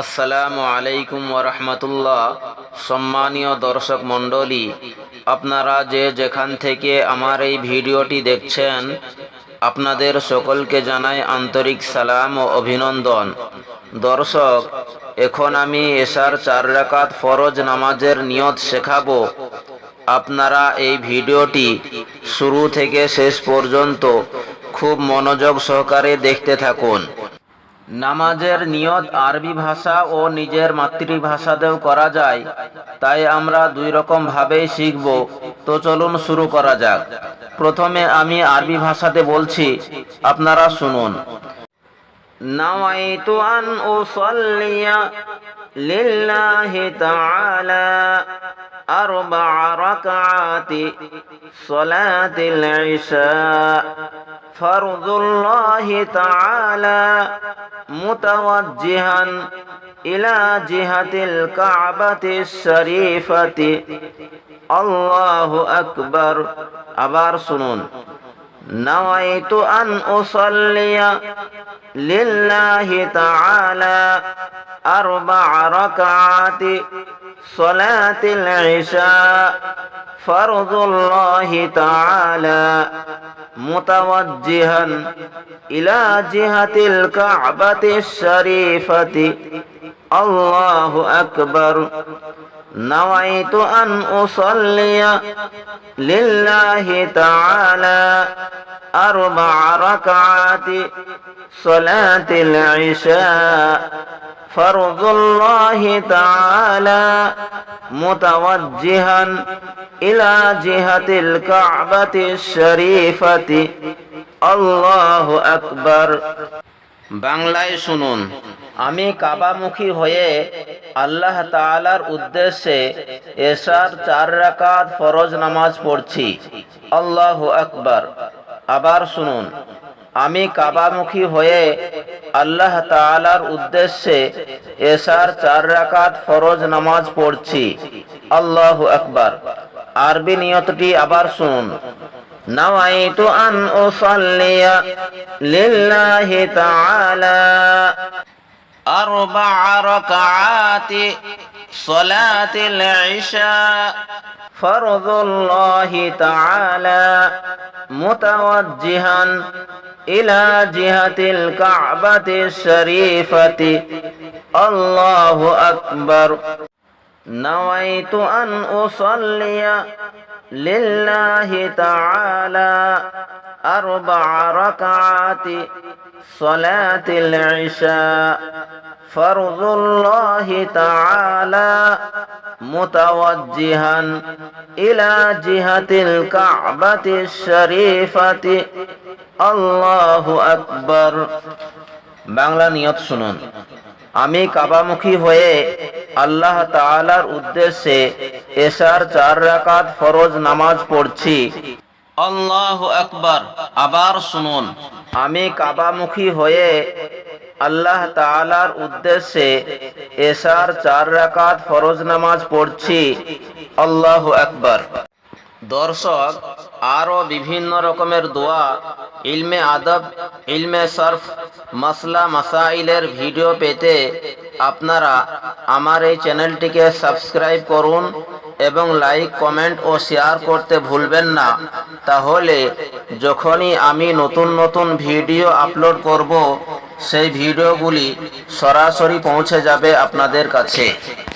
আসসালামু আলাইকুম ওরহমতুল্লাহ সম্মানীয় দর্শক মণ্ডলী, আপনারা যে যেখান থেকে আমার এই ভিডিওটি দেখছেন, আপনাদের সকলকে জানাই আন্তরিক সালাম ও অভিনন্দন। দর্শক, এখন আমি এশার চার রাকাত ফরজ নামাজের নিয়ত শেখাবো। আপনারা এই ভিডিওটি শুরু থেকে শেষ পর্যন্ত খুব মনোযোগ সহকারে দেখতে থাকুন। নামাজের নিয়ত আরবি ভাষা ও নিজের মাতৃভাষাতেও করা যায় তাই আমরা দুই রকম ভাবেই শিখব তো চলুন শুরু করা যাক প্রথমে আমি আরবি ভাষাতে বলছি আপনারা শুনুন نويت أن أصلي لله تعالى أربع ركعات صلاة العشاء فرض الله تعالى متوجها إلى جهة الكعبة الشريفة الله أكبر أبار سنون نويت أن أصلي لله تعالى أربع ركعات صلاة العشاء فرض الله تعالى متوجها إلى جهة الكعبة الشريفة الله أكبر نويت أن أصلي لله تعالى أربع ركعات صلاة العشاء فرض الله تعالى متوجها إلى جهة الكعبة الشريفة الله أكبر বাংলায় শুনুন আমি কাবামুখী হয়ে আল্লাহ তাআলার উদ্দেশ্যে এশার চার রাকাত ফরজ নামাজ পড়ছি আল্লাহ আকবার আবার শুনুন আমি কাবামুখী হয়ে আল্লাহ তাআলার উদ্দেশ্যে এশার চার রাকাত ফরজ নামাজ পড়ছি আল্লাহ আকবার আরবি নিয়তটি আবার শুনুন نويت أن أصلي لله تعالى أربع ركعات صلاة العشاء فرض الله تعالى متوجها إلى جهة الكعبة الشريفة. الله أكبر. نويت أن أصلي لله تعالى أربع ركعات صلاة العشاء. فرض الله تعالى متوجها إلى جهة الكعبة الشريفة الله أكبر বাংলা নিয়ত শুনুন আমি কাবামুখী হয়ে আল্লাহ তাআলার উদ্দেশ্যে এশার চার রাকাত ফরজ নামাজ পড়ছি আল্লাহ আকবার আবার শুনুন আমি কাবামুখী হয়ে আল্লাহ তাআলার উদ্দেশ্যে এশার চার রাকাত ফরজ নামাজ পড়ছি। আল্লাহ আকবার। দর্শক, আরও বিভিন্ন রকমের দোয়া, ইলমে আদব, ইলমে সরফ, মাসলা, মাসাইলের ভিডিও পেতে আপনারা আমার এই চ্যানেলটিকে সাবস্ক্রাইব করুন এবং লাইক, কমেন্ট ও শেয়ার করতে ভুলবেন না। তাহলে যখনই আমি নতুন নতুন ভিডিও আপলোড করব সেই ভিডিওগুলি সরাসরি পৌঁছে যাবে আপনাদের কাছে।